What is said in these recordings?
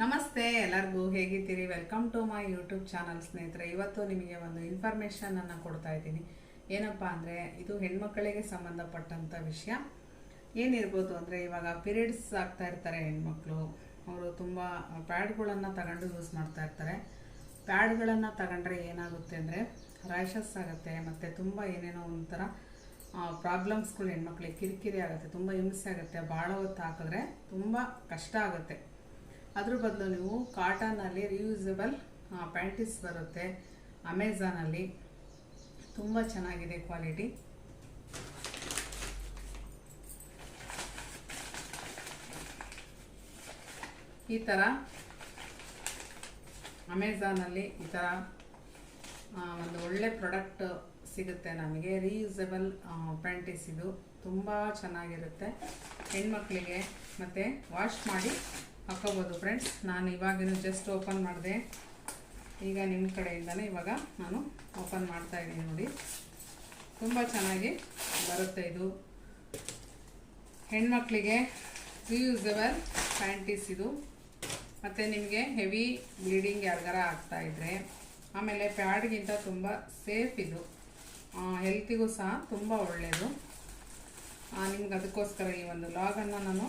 ನಮಸ್ತೆ, ಎಲ್ಲರಿಗೂ ಹೇಗಿದ್ದೀರಿ? Welcome to my YouTube channel ಸ್ನೇಹಿತರೆ. ಇವತ್ತು ನಿಮಗೆ ಒಂದು ಇನ್ಫಾರ್ಮೇಷನ್ ಅನ್ನು ಕೊಡ್ತಾ ಇದ್ದೀನಿ. ಏನಪ್ಪಾ ಅಂದರೆ, ಇದು ಹೆಣ್ಮಕ್ಕಳಿಗೆ ಸಂಬಂಧಪಟ್ಟಂಥ ವಿಷಯ. ಏನಿರ್ಬೋದು ಅಂದರೆ, ಇವಾಗ ಪೀರಿಯಡ್ಸ್ ಆಗ್ತಾ ಇರ್ತಾರೆ ಹೆಣ್ಮಕ್ಳು. ಅವರು ತುಂಬ ಪ್ಯಾಡ್ಗಳನ್ನು ತಗೊಂಡು ಯೂಸ್ ಮಾಡ್ತಾ ಇರ್ತಾರೆ. ಪ್ಯಾಡ್ಗಳನ್ನು ತಗೊಂಡ್ರೆ ಏನಾಗುತ್ತೆ ಅಂದರೆ ರ್ಯಾಷಸ್ ಆಗುತ್ತೆ, ಮತ್ತು ತುಂಬ ಏನೇನೋ ಒಂಥರ ಪ್ರಾಬ್ಲಮ್ಸ್ಗಳು ಹೆಣ್ಮಕ್ಳಿಗೆ ಕಿರಿಕಿರಿ ಆಗುತ್ತೆ, ತುಂಬ ಹಿಂಸೆ ಆಗುತ್ತೆ ಭಾಳ ಹೊತ್ತು ಹಾಕಿದ್ರೆ ತುಂಬ ಕಷ್ಟ ಆಗುತ್ತೆ. ಅದ್ರ ಬದಲು ನೀವು ಕಾಟನಲ್ಲಿ ರಿಯೂಸಬಲ್ ಪ್ಯಾಂಟೀಸ್ ಬರುತ್ತೆ. ಅಮೆಝಾನಲ್ಲಿ ತುಂಬ ಚೆನ್ನಾಗಿದೆ ಕ್ವಾಲಿಟಿ ಈ ಥರ ಅಮೆಝಾನಲ್ಲಿ ಈ ಥರ ಒಂದು ಒಳ್ಳೆ ಪ್ರಾಡಕ್ಟ್ ಸಿಗುತ್ತೆ ನಮಗೆ. ರೀಯೂಸಬಲ್ ಪ್ಯಾಂಟೀಸ್ ಇದು ತುಂಬ ಚೆನ್ನಾಗಿರುತ್ತೆ. ಹೆಣ್ಮಕ್ಳಿಗೆ ಮತ್ತು ವಾಶ್ ಮಾಡಿ ಹಾಕೋಬೋದು ಫ್ರೆಂಡ್ಸ್ ನಾನು ಇವಾಗಿನೂ ಜಸ್ಟ್ ಓಪನ್ ಮಾಡಿದೆ. ಈಗ ನಿಮ್ಮ ಕಡೆಯಿಂದನೇ ಇವಾಗ ನಾನು ಓಪನ್ ಮಾಡ್ತಾ ಇದ್ದೀನಿ ನೋಡಿ. ತುಂಬ ಚೆನ್ನಾಗಿ ಬರುತ್ತೆ ಇದು. ಹೆಣ್ಮಕ್ಳಿಗೆ ರೀಯೂಸಬಲ್ ಪ್ಯಾಂಟೀಸ್ ಇದು. ಮತ್ತು ನಿಮಗೆ ಹೆವಿ ಬ್ಲೀಡಿಂಗ್ ಯಾರಿಗಾರ ಆಗ್ತಾ ಇದ್ರೆ, ಆಮೇಲೆ ಪ್ಯಾಡ್ಗಿಂತ ತುಂಬ ಸೇಫ್ ಇದು. ಹೆಲ್ತಿಗೂ ಸಹ ತುಂಬ ಒಳ್ಳೆಯದು ನಿಮ್ಗೆ ಅದಕ್ಕೋಸ್ಕರ ಈ ಒಂದು ಲಾಗನ್ನು ನಾನು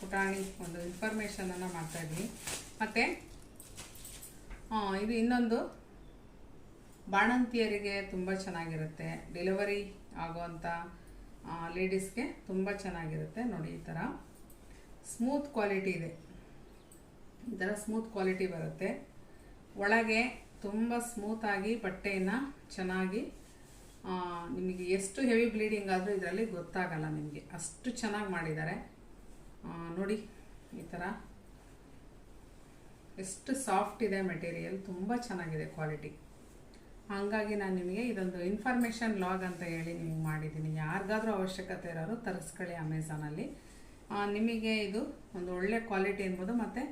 ಪುಟಾಣಿ ಒಂದು ಇನ್ಫಾರ್ಮೇಷನನ್ನು ಮಾಡ್ತಾಯಿದ್ವಿ ಮತ್ತು ಇದು ಇನ್ನೊಂದು, ಬಾಣಂತಿಯರಿಗೆ ತುಂಬ ಚೆನ್ನಾಗಿರುತ್ತೆ. ಡೆಲಿವರಿ ಆಗುವಂಥ ಲೇಡೀಸ್ಗೆ ತುಂಬ ಚೆನ್ನಾಗಿರುತ್ತೆ ನೋಡಿ ಈ ಥರ ಸ್ಮೂತ್ ಕ್ವಾಲಿಟಿ ಇದೆ. ಈ ಥರ ಸ್ಮೂತ್ ಕ್ವಾಲಿಟಿ ಬರುತ್ತೆ. ಒಳಗೆ ತುಂಬ ಸ್ಮೂತಾಗಿ ಬಟ್ಟೆಯನ್ನು ಚೆನ್ನಾಗಿ ನಿಮಗೆ ಎಷ್ಟು ಹೆವಿ ಬ್ಲೀಡಿಂಗ್ ಆದರೂ ಇದರಲ್ಲಿ ಗೊತ್ತಾಗಲ್ಲ ನಿಮಗೆ. ಅಷ್ಟು ಚೆನ್ನಾಗಿ ಮಾಡಿದ್ದಾರೆ. ನೋಡಿ, ಈ ಥರ ಎಷ್ಟು ಸಾಫ್ಟ್ ಇದೆ ಮೆಟೀರಿಯಲ್ ತುಂಬ ಚೆನ್ನಾಗಿದೆ ಕ್ವಾಲಿಟಿ ಹಾಗಾಗಿ ನಾನು ನಿಮಗೆ ಇದೊಂದು ಇನ್ಫಾರ್ಮೇಷನ್ ಲಾಗ್ ಅಂತ ಹೇಳಿ ನಿಮ್ಗೆ ಮಾಡಿದ್ದೀನಿ. ಯಾರಿಗಾದರೂ ಅವಶ್ಯಕತೆ ಇರೋರು ತರಿಸ್ಕೊಳ್ಳಿ ಅಮೆಝಾನಲ್ಲಿ ನಿಮಗೆ ಇದು ಒಂದು ಒಳ್ಳೆ ಕ್ವಾಲಿಟಿ ಅನ್ಬೋದು. ಮತ್ತು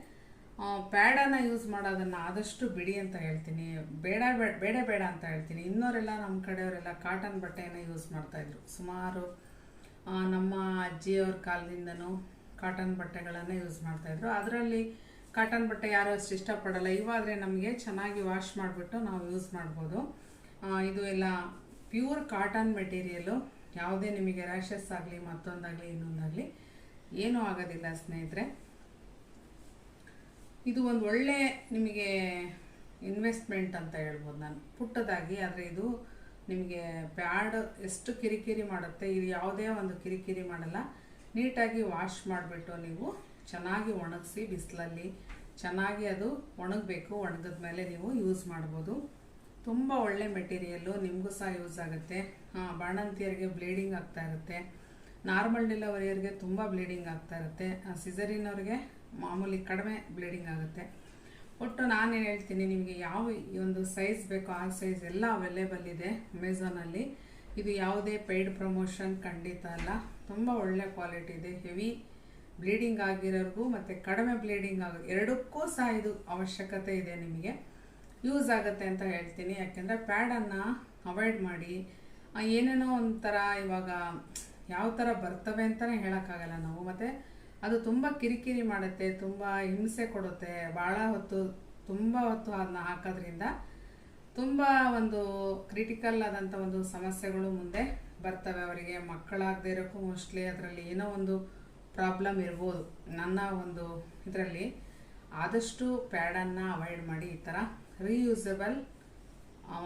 ಪ್ಯಾಡನ್ನು ಯೂಸ್ ಮಾಡೋದನ್ನು ಆದಷ್ಟು ಬಿಡಿ ಅಂತ ಹೇಳ್ತೀನಿ. ಬೇಡ ಬೇಡ ಬೇಡ ಬೇಡ ಅಂತ ಹೇಳ್ತೀನಿ. ಇನ್ನೋರೆಲ್ಲ ನಮ್ಮ ಕಡೆಯವರೆಲ್ಲ ಕಾಟನ್ ಬಟ್ಟೆಯನ್ನು ಯೂಸ್ ಮಾಡ್ತಾಯಿದ್ರು ಸುಮಾರು ನಮ್ಮ ಅಜ್ಜಿಯವ್ರ ಕಾಲದಿಂದನೂ ಕಾಟನ್ ಬಟ್ಟೆಗಳನ್ನು ಯೂಸ್ ಮಾಡ್ತಾಯಿದ್ರು ಅದರಲ್ಲಿ ಕಾಟನ್ ಬಟ್ಟೆ ಯಾರು ಅಷ್ಟು ಇಷ್ಟಪಡಲ್ಲ. ಇವಾದರೆ ನಮಗೆ ಚೆನ್ನಾಗಿ ವಾಶ್ ಮಾಡಿಬಿಟ್ಟು ನಾವು ಯೂಸ್ ಮಾಡ್ಬೋದು. ಇದು ಎಲ್ಲ ಪ್ಯೂರ್ ಕಾಟನ್ ಮೆಟೀರಿಯಲು ಯಾವುದೇ ನಿಮಗೆ ರ್ಯಾಷಸ್ ಆಗಲಿ, ಮತ್ತೊಂದಾಗಲಿ, ಇನ್ನೊಂದಾಗಲಿ, ಏನೂ ಆಗೋದಿಲ್ಲ ಸ್ನೇಹಿತರೆ. ಇದು ಒಂದು ಒಳ್ಳೆ ನಿಮಗೆ ಇನ್ವೆಸ್ಟ್ಮೆಂಟ್ ಅಂತ ಹೇಳ್ಬೋದು ನಾನು. ಪುಟ್ಟದಾಗಿ, ಆದರೆ ಇದು ನಿಮಗೆ ಪ್ಯಾಡ್ ಎಷ್ಟು ಕಿರಿಕಿರಿ ಮಾಡುತ್ತೆ, ಇದು ಯಾವುದೇ ಒಂದು ಕಿರಿಕಿರಿ ಮಾಡಲ್ಲ. ನೀಟಾಗಿ ವಾಶ್ ಮಾಡಿಬಿಟ್ಟು ನೀವು ಚೆನ್ನಾಗಿ ಒಣಗಿಸಿ ಬಿಸಿಲಲ್ಲಿ, ಚೆನ್ನಾಗಿ ಅದು ಒಣಗಬೇಕು, ಒಣಗಿದ ಮೇಲೆ ನೀವು ಯೂಸ್ ಮಾಡ್ಬೋದು. ತುಂಬ ಒಳ್ಳೆ ಮೆಟೀರಿಯಲ್ಲು ನಿಮಗೂ ಸಹ ಯೂಸ್ ಆಗುತ್ತೆ. ಬಾಣಂತಿಯರಿಗೆ ಬ್ಲೀಡಿಂಗ್ ಆಗ್ತಾ ಇರುತ್ತೆ. ನಾರ್ಮಲ್ ಡೆಲಿವರಿಯರಿಗೆ ತುಂಬ ಬ್ಲೀಡಿಂಗ್ ಆಗ್ತಾ ಇರುತ್ತೆ. ಸಿಸರಿನವ್ರಿಗೆ ಮಾಮೂಲಿ ಕಡಿಮೆ ಬ್ಲೀಡಿಂಗ್ ಆಗುತ್ತೆ. ಒಟ್ಟು ನಾನೇನು ಹೇಳ್ತೀನಿ, ನಿಮಗೆ ಯಾವ ಒಂದು ಸೈಜ್ ಬೇಕೋ ಆ ಸೈಜ್ ಎಲ್ಲ ಅವೈಲೇಬಲ್ ಇದೆ ಅಮೆಝಾನಲ್ಲಿ ಇದು ಯಾವುದೇ ಪೇಯ್ಡ್ ಪ್ರಮೋಷನ್ ಖಂಡಿತ ಅಲ್ಲ. ತುಂಬ ಒಳ್ಳೆ ಕ್ವಾಲಿಟಿ ಇದೆ. ಹೆವಿ ಬ್ಲೀಡಿಂಗ್ ಆಗಿರೋರಿಗೂ ಮತ್ತು ಕಡಿಮೆ ಬ್ಲೀಡಿಂಗ್ ಆಗೋ, ಎರಡಕ್ಕೂ ಸಹ ಇದು ಅವಶ್ಯಕತೆ ಇದೆ ನಿಮಗೆ. ಯೂಸ್ ಆಗುತ್ತೆ ಅಂತ ಹೇಳ್ತೀನಿ. ಯಾಕೆಂದರೆ ಪ್ಯಾಡನ್ನು ಅವಾಯ್ಡ್ ಮಾಡಿ ಏನೇನೋ ಒಂಥರ ಇವಾಗ ಯಾವ ಥರ ಬರ್ತವೆ ಅಂತಲೇ ಹೇಳೋಕ್ಕಾಗಲ್ಲ ನಾವು. ಮತ್ತು ಅದು ತುಂಬ ಕಿರಿಕಿರಿ ಮಾಡುತ್ತೆ, ತುಂಬ ಹಿಂಸೆ ಕೊಡುತ್ತೆ. ಭಾಳ ಹೊತ್ತು, ತುಂಬ ಹೊತ್ತು ಅದನ್ನ ಹಾಕೋದ್ರಿಂದ ತುಂಬ ಒಂದು ಕ್ರಿಟಿಕಲ್ ಆದಂಥ ಒಂದು ಸಮಸ್ಯೆಗಳು ಮುಂದೆ ಬರ್ತವೆ ಅವರಿಗೆ. ಮಕ್ಕಳಾಗದೇ ಇರೋಕ್ಕೂ ಮೋಸ್ಟ್ಲಿ ಅದರಲ್ಲಿ ಏನೋ ಒಂದು ಪ್ರಾಬ್ಲಮ್ ಇರ್ಬೋದು. ನನ್ನ ಒಂದು ಇದರಲ್ಲಿ ಆದಷ್ಟು ಪ್ಯಾಡನ್ನು ಅವಾಯ್ಡ್ ಮಾಡಿ, ಈ ಥರ ರೀಯೂಸಬಲ್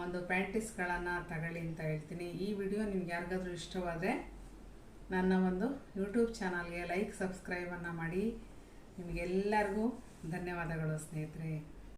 ಒಂದು ಪ್ಯಾಂಟೀಸ್ಗಳನ್ನು ತಗೊಳ್ಳಿ ಅಂತ ಹೇಳ್ತೀನಿ. ಈ ವಿಡಿಯೋ ನಿಮ್ಗೆ ಯಾರಿಗಾದ್ರೂ ಇಷ್ಟವಾದರೆ ನನ್ನ ಒಂದು ಯೂಟ್ಯೂಬ್ ಚಾನಲ್ಗೆ ಲೈಕ್ ಸಬ್ಸ್ಕ್ರೈಬನ್ನು ಮಾಡಿ. ನಿಮಗೆಲ್ಲರಿಗೂ ಧನ್ಯವಾದಗಳು ಸ್ನೇಹಿತರೆ.